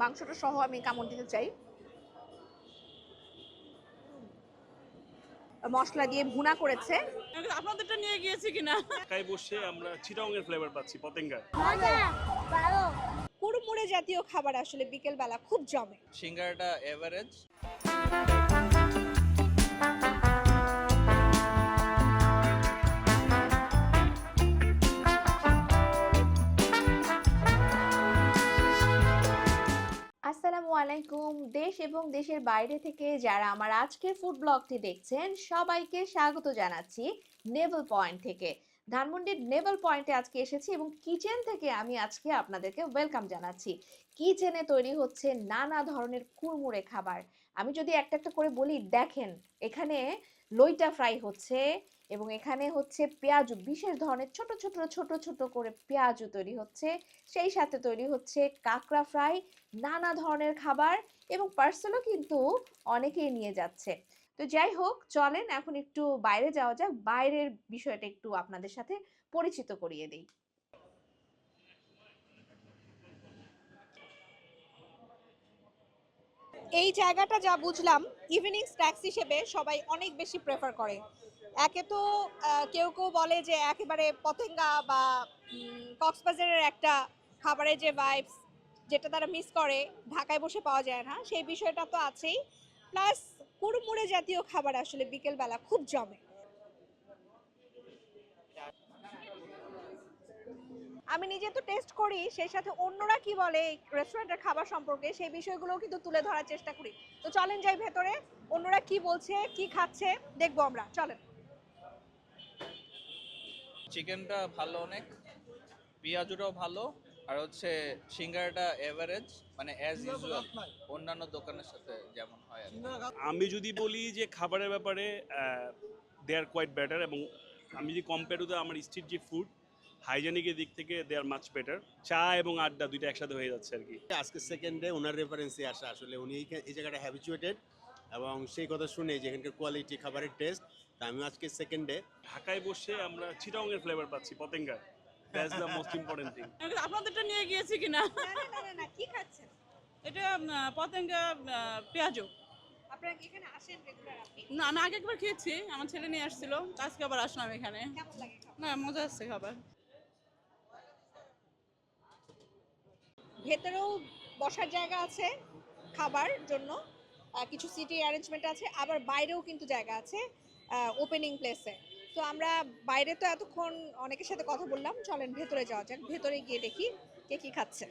মাংসটা সহ আমি কামড় দিতে চাই। মশলা দিয়ে ভুনা করেছে। আপনাদেরটা নিয়ে গিয়েছি কিনা? ঢাকায় বসে আমরা চিটাং এর ফ্লেভার পাচ্ছি পতেঙ্গার কুড়মুড়ে জাতীয় খাবার আসলে বিকেল বেলা খুব জমে। সিঙ্গারাটা এভারেজ আলাইকুম। দেশ এবং দেশের বাইরে থেকে যারা আমার আজকের ফুড ব্লগটি দেখছেন, সবাইকে স্বাগত জানাচ্ছি নেভেল পয়েন্ট থেকে। ধানমন্ডির নেভেল পয়েন্টে আজকে এসেছি এবং কিচেন থেকে আমি আজকে আপনাদেরকে ওয়েলকাম জানাচ্ছি। কিচেনে তৈরি হচ্ছে নানা ধরনের কুড়মুড়ে খাবার। আমি যদি একটা একটা করে বলি, দেখেন, এখানে লইটা ফ্রাই হচ্ছে এবং এখানে হচ্ছে পেঁয়াজু, বিশেষ ধরনের ছোট ছোট ছোট ছোট করে পেঁয়াজু তৈরি হচ্ছে। সেই সাথে তৈরি হচ্ছে কাঁকড়া ফ্রাই নানা ধরনের খাবার এবং পার্সেলও কিন্তু অনেকেই নিয়ে যাচ্ছে। তো যাই হোক, চলেন এখন একটু বাইরে যাওয়া যাক। বাইরের বিষয়টা একটু আপনাদের সাথে পরিচিত করিয়ে দিই। এই জায়গাটা যা বুঝলাম ইভিনিং স্ন্যাক্স হিসেবে সবাই অনেক বেশি প্রেফার করে। একে তো কেউ কেউ বলে যে একেবারে পতেঙ্গা বা কক্সবাজারের একটা খাবারের যে ভাইবস যেটা তারা মিস করে, ঢাকায় বসে পাওয়া যায় না, সেই বিষয়টা তো আছেই। প্লাস কুড়মুড়ে জাতীয় খাবার আসলে বিকেলবেলা খুব জমে। আমি নিজে তো টেস্ট করি সেই সাথে অন্যরা কি বলে এই রেস্টুরেন্টের খাবার সম্পর্কে সেই বিষয়গুলোও কিন্তু তুলে ধরার চেষ্টা করি। তো চলেন যাই ভেতরে অন্যরা কি বলছে কি খাচ্ছে দেখব আমরা চলেন। চিকেনটা ভালো অনেক পেঁয়াজুটাও ভালো আর হচ্ছে সিঙ্গারাটা এভারেজ মানে অ্যাজ ইউজুয়াল অন্যান্য দোকানের সাথে যেমন হয় আর আমি যদি বলি যে খাবারের ব্যাপারে দে আর কোয়াইট বেটার এবং আমি যদি কম্পেয়ার টু আমার স্ট্রিট যে ফুড হাইজেনিকের দিক থেকে দে আর মাচ বেটার চা এবং আড্ডা দুইটা একসাথে হয়ে যাচ্ছে আর কি। আজকে সেকেন্ডে ওনার রেফারেন্সে আসা। আসলে উনি এই- এই জায়গাটা হ্যাবিচুয়েটেড এবং সেই কথা শুনে যে এখানকার কোয়ালিটি খাবারের টেস্ট তা আমি আজকে সেকেন্ডে ঢাকায় বসে আমরা চিটাংয়ের ফ্লেভার পাচ্ছি পতেঙ্গার that's the most important thing আপনাদেরটা নিয়ে গিয়েছি কিনা? না কি খাচ্ছেন? এটা পতেঙ্গা আহ, পেঁয়াজু আপনারা এখানে আসেন রেগুলার আপনি? না আমি আগে একবার খেয়েছি। আমার ছেলে নিয়ে আসছিল। আজকে আবার আসলাম এখানে। কেমন লাগে না মজা আসছে খাবার। ভেতরেও বসার জায়গা আছে খাবার জন্য কিছু সিটি অ্যারেঞ্জমেন্ট আছে আবার বাইরেও কিন্তু জায়গা আছে ওপেনিং প্লেসে তো আমরা বাইরে তো এতক্ষণ অনেকের সাথে কথা বললাম চলেন ভেতরে যাওয়া যাক ভেতরে গিয়ে দেখি কে কি খাচ্ছে।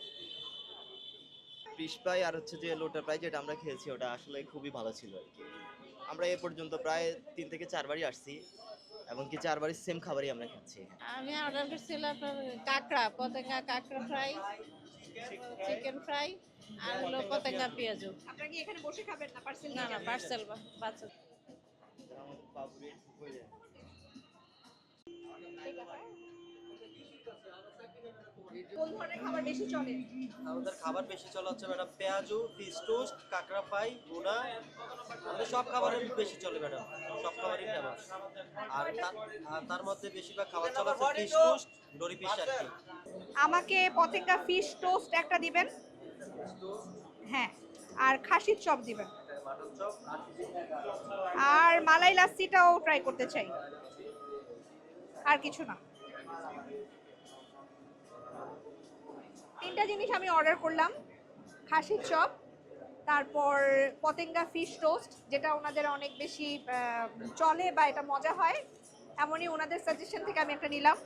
ফিশ ফ্রাই আর হচ্ছে যে লোটা ফ্রাই যেটা আমরা খেয়েছি ওটা আসলে খুবই ভালো ছিল আর কি। আমরা এ পর্যন্ত প্রায় তিন থেকে চারবারই আসছি এবং কি চারবারই সেম খাবারই আমরা খাচ্ছি আমি অর্ডার করছিলাম আপনার কাঁকড়া পতেঙ্গা কাঁকড়া ফ্রাই চিকেন ফ্রাই আর হলো পতেঙ্গা পেঁয়াজু। আপনারা কি এখানে বসে খাবেন না পার্সেল না না পার্সেল বাচ্চা কোন খাবার বেশি চলে? আমাদের খাবার বেশি চলা হচ্ছে ম্যাডাম পেঁয়াজু ফিশ টোস্ট কাঁকড়া ফ্রাই ভুনা। আমাদের সব খাবারই বেশি চলে ম্যাডাম। সব খাবারই ফেমাস আর তার- আর তার মধ্যে বেশিরভাগ খাবার চলা হচ্ছে ফিশ টোস্ট ডরি ফিশ আর কি। আমাকে পতেঙ্গা ফিশ টোস্ট একটা দিবেন। হ্যাঁ আর খাসির চপ দিবেন। আর মালাই লাচ্ছিটাও ট্রাই করতে চাই। আর কিছু না। তিনটা জিনিস আমি অর্ডার করলাম। খাসির চপ, তারপর পতেঙ্গা ফিশ টোস্ট যেটা ওনাদের অনেক বেশি চলে বা এটা মজা হয়, এমনই ওনাদের সাজেশন থেকে আমি একটা নিলাম।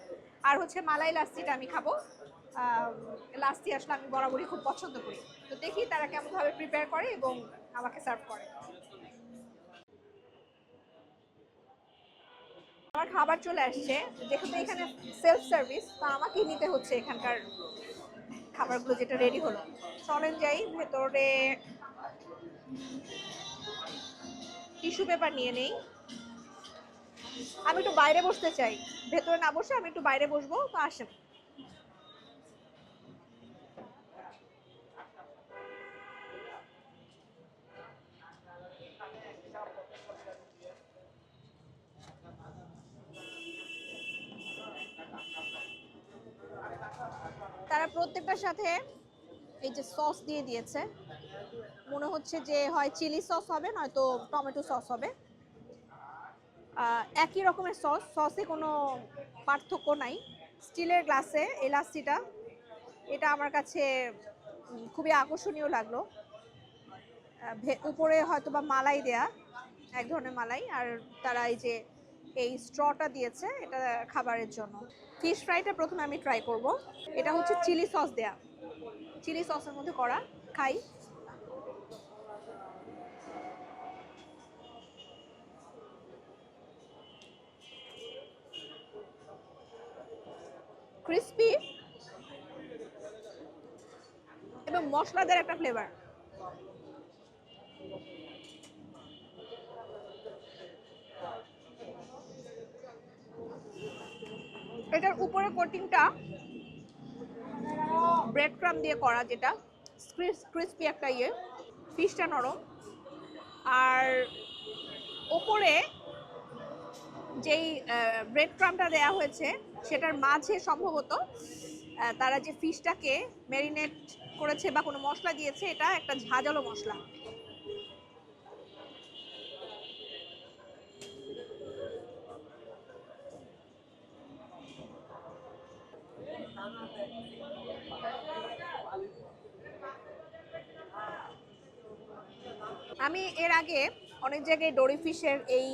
আর হচ্ছে মালাই লাস্তিটা আমি খাব। লাস্তি আসলে আমি বরাবরই খুব পছন্দ করি। তো দেখি তারা কেমনভাবে প্রিপেয়ার করে এবং আমাকে সার্ভ করে। আমার খাবার চলে আসছে। যেহেতু এখানে সেলফ সার্ভিস তা আমাকেই নিতে হচ্ছে এখানকার খাবারগুলো যেটা রেডি হলো। চলেন যাই ভেতরে। টিস্যু পেপার নিয়ে নেই। আমি একটু বাইরে বসতে চাই। ভেতরে না বসে আমি একটু বাইরে বসবো, তো আসেন। তারা প্রত্যেকটার সাথে এই যে সস দিয়ে দিয়েছে। মনে হচ্ছে যে হয় চিলি সস হবে, নয়তো টমেটো সস হবে। একই রকমের সস, সসে কোনো পার্থক্য নাই। স্টিলের গ্লাসে এই লাস্সিটা এটা আমার কাছে খুবই আকর্ষণীয় লাগল। উপরে হয়তো বা মালাই দেয়া, এক ধরনের মালাই, আর তারা এই যে, এই স্ট্রটা দিয়েছে, এটা খাবারের জন্য। ফিশ ফ্রাইটা প্রথমে আমি ট্রাই করব। এটা হচ্ছে চিলি সস দেয়া। চিলি সসের মধ্যে করা, খাই। ক্রিস্পি এবং মশলাদার একটা ফ্লেভার এটার উপরে কোটিংটা ব্রেড ক্রাম দিয়ে করা যেটা ক্রিস্পি একটা ইয়ে ফিশটা নরম। আর ওপরে যেই ব্রেড ক্রামটা দেওয়া হয়েছে, সেটার মাঝে সম্ভবত তারা যে ফিশটাকে ম্যারিনেট করেছে বা কোনো মশলা দিয়েছে, এটা একটা ঝাঁঝালো মশলা। আমি এর আগে অনেক জায়গায় ডোরি ফিশের এই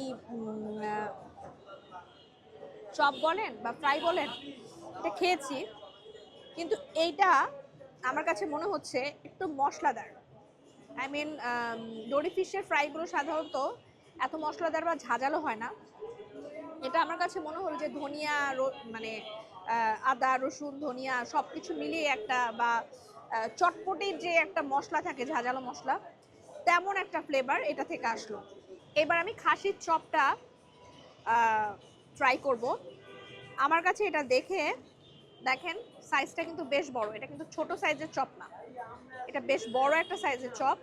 চপ বলেন বা ফ্রাই বলেন, এটা খেয়েছি। কিন্তু এইটা আমার কাছে মনে হচ্ছে একটু মশলাদার। আই মিন ডোরি ফিশের ফ্রাইগুলো সাধারণত এত মশলাদার বা ঝাঁঝালো হয় না। এটা আমার কাছে মনে হলো যে ধনিয়া মানে আদা, রসুন, ধনিয়া সব কিছু মিলিয়ে একটা বা চটপটির যে একটা মশলা থাকে, ঝাঁঝালো মশলা, তেমন একটা ফ্লেভার এটা থেকে আসলো। এবার আমি খাসির চপটা ট্রাই করব। আমার কাছে এটা দেখে দেখেন সাইজটা কিন্তু বেশ বড়। এটা কিন্তু ছোট সাইজের চপ না। এটা বেশ বড় একটা সাইজের চপ।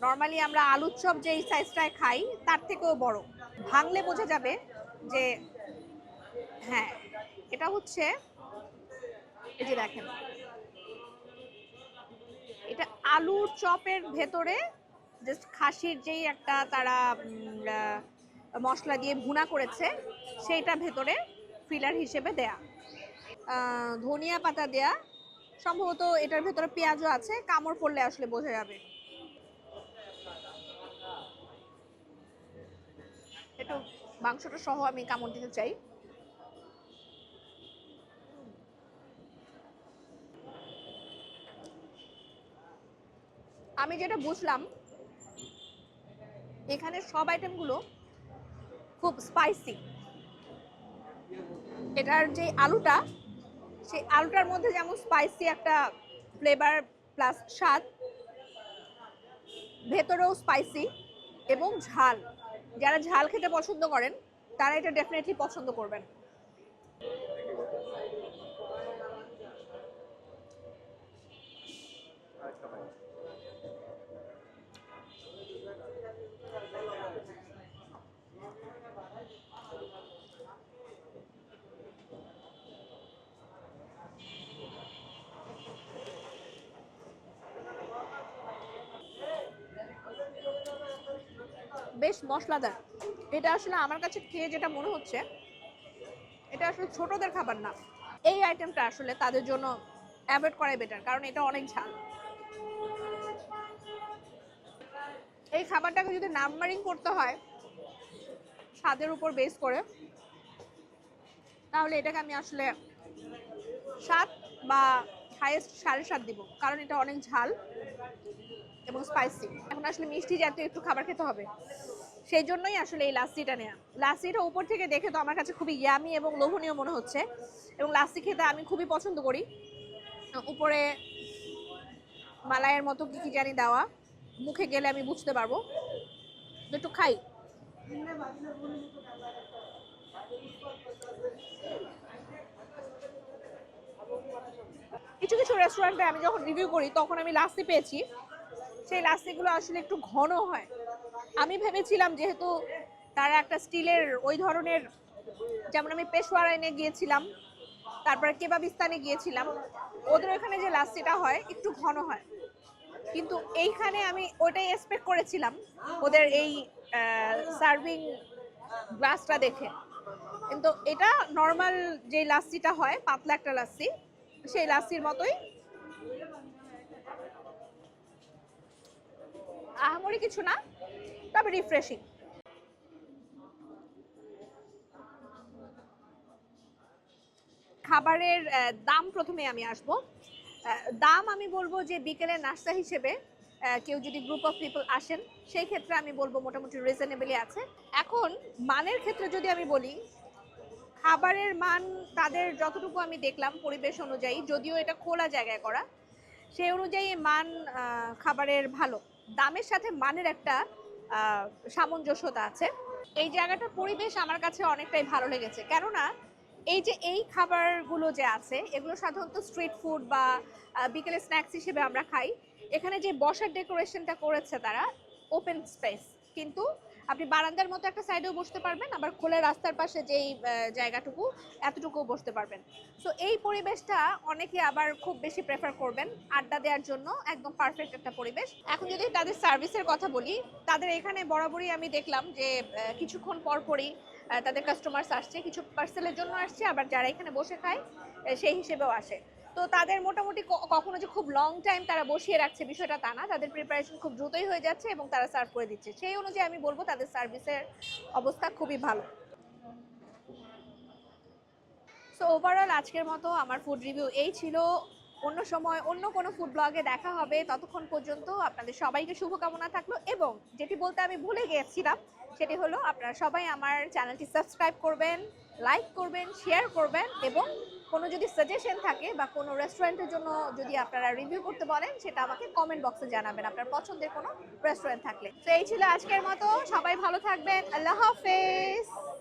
নর্মালি আমরা আলুর চপ যে সাইজটায় খাই, তার থেকেও বড়। ভাঙলে বোঝা যাবে যে হ্যাঁ এটা হচ্ছে এই যে দেখেন। এটা আলুর চপের ভেতরে জাস্ট খাসির যেই একটা তারা মশলা দিয়ে ভুনা করেছে, সেইটা ভেতরে ফিলার হিসেবে দেয়া। ধনিয়া পাতা দেয়া, সম্ভবত এটার ভেতরে পেঁয়াজও আছে, কামড় পড়লে আসলে বোঝা যাবে। একটু মাংসটা সহ আমি কামড় দিতে চাই। আমি যেটা বুঝলাম, এখানে সব আইটেমগুলো খুব স্পাইসি এটার যে আলুটা, সেই আলুটার মধ্যে যেমন স্পাইসি একটা ফ্লেভার প্লাস স্বাদ, ভেতরেও স্পাইসি এবং ঝাল। যারা ঝাল খেতে পছন্দ করেন, তারা এটা ডেফিনেটলি পছন্দ করবেন। বেশ মশলাদার। এটা আসলে আমার কাছে খেয়ে যেটা মনে হচ্ছে, এটা আসলে ছোটদের খাবার না। এই আইটেমটা আসলে তাদের জন্য অ্যাভয়েড করাই বেটার কারণ এটা অনেক ঝাল। এই খাবারটাকে যদি নাম্বারিং করতে হয়, স্বাদের উপর বেস করে, তাহলে এটাকে আমি আসলে সাত বা হাইয়েস্ট সাড়ে সাত দিব, কারণ এটা অনেক ঝাল। এবং স্পাইসি এখন আসলে মিষ্টি জাতীয় একটু খাবার খেতে হবে। সেই জন্যই আসলে এই লাস্সিটা নেওয়া লাস্সিটা উপর থেকে দেখে তো আমার কাছে খুবই ইয়ামি এবং লোভনীয় মনে হচ্ছে। এবং লাস্সি খেতে আমি খুবই পছন্দ করি। উপরে মালাইয়ের মতো কি কি জানি দেওয়া। মুখে গেলে আমি বুঝতে পারব। একটু খাই। কিছু কিছু রেস্টুরেন্টে আমি যখন রিভিউ করি, তখন আমি লাস্সি পেয়েছি। সেই লাস্সিগুলো আসলে একটু ঘন হয়। আমি ভেবেছিলাম যেহেতু তারা একটা স্টিলের ওই ধরনের, যেমন আমি পেশোয়ার আইনে গিয়েছিলাম, তারপরে কেবাবিস্তানে গিয়েছিলাম, ওদের ওখানে যে লাচ্ছিটা হয়, একটু ঘন হয়। কিন্তু এইখানে আমি ওটাই এক্সপেক্ট করেছিলাম, ওদের এই সার্ভিং গ্লাসটা দেখে। কিন্তু এটা নর্মাল যে লাচ্ছিটা হয়, পাতলা একটা লাচ্ছি সেই লাচ্ছির মতোই আহামরি কিছু না, তবে রিফ্রেশিং খাবারের দাম প্রথমে আমি আসব। দাম আমি বলব যে বিকেলের নাস্তা হিসেবে কেউ যদি গ্রুপ অফ পিপল আসেন, সেই ক্ষেত্রে আমি বলব মোটামুটি রিজনেবলই আছে। এখন মানের ক্ষেত্রে যদি আমি বলি, খাবারের মান তাদের যতটুকু আমি দেখলাম পরিবেশ অনুযায়ী, যদিও এটা খোলা জায়গায় করা, সেই অনুযায়ী মান খাবারের ভালো। দামের সাথে মানের একটা সামঞ্জস্যতা আছে। এই জায়গাটার পরিবেশ আমার কাছে অনেকটাই ভালো লেগেছে। কেননা, এই যে এই খাবারগুলো যে আছে, এগুলো সাধারণত স্ট্রিট ফুড বা বিকেলে স্ন্যাক্স হিসেবে আমরা খাই। এখানে যে বসার ডেকোরেশনটা করেছে তারা ওপেন স্পেস কিন্তু আপনি বারান্দার মতো একটা সাইডেও বসতে পারবেন, আবার খোলা রাস্তার পাশে যেই জায়গাটুকু, এতটুকুও বসতে পারবেন। সো এই পরিবেশটা অনেকে আবার খুব বেশি প্রেফার করবেন আড্ডা দেওয়ার জন্য, একদম পারফেক্ট একটা পরিবেশ। এখন যদি তাদের সার্ভিসের কথা বলি, তাদের এখানে বরাবরই আমি দেখলাম যে কিছুক্ষণ পর পরই তাদের কাস্টমার্স আসছে, কিছু পার্সেলের জন্য আসছে, আবার যারা এখানে বসে খায় সেই হিসেবেও আসে। তো তাদের মোটামুটি কখনো যে খুব লং টাইম তারা বসিয়ে রাখছে বিষয়টা তা না। তাদের প্রিপারেশন খুব দ্রুতই হয়ে যাচ্ছে এবং তারা সার্ভ করে দিচ্ছে। সেই অনুযায়ী আমি বলব তাদের সার্ভিসের অবস্থা খুবই ভালো। সো ওভারঅল আজকের মতো আমার ফুড রিভিউ এই ছিল। অন্য সময় অন্য কোনো ফুড ব্লগে দেখা হবে ততক্ষণ পর্যন্ত আপনাদের সবাইকে শুভকামনা থাকল এবং যেটি বলতে আমি ভুলে গিয়েছিলাম সেটি হলো আপনারা সবাই আমার চ্যানেলটি সাবস্ক্রাইব করবেন লাইক করবেন শেয়ার করবেন এবং কোনো যদি সাজেশন থাকে বা কোনো রেস্টুরেন্টের জন্য যদি আপনারা রিভিউ করতে বলেন, সেটা আমাকে কমেন্ট বক্সে জানাবেন। আপনার পছন্দের কোনো রেস্টুরেন্ট থাকলে। তো এই ছিল আজকের মতো। সবাই ভালো থাকবেন। আল্লাহ হাফেজ।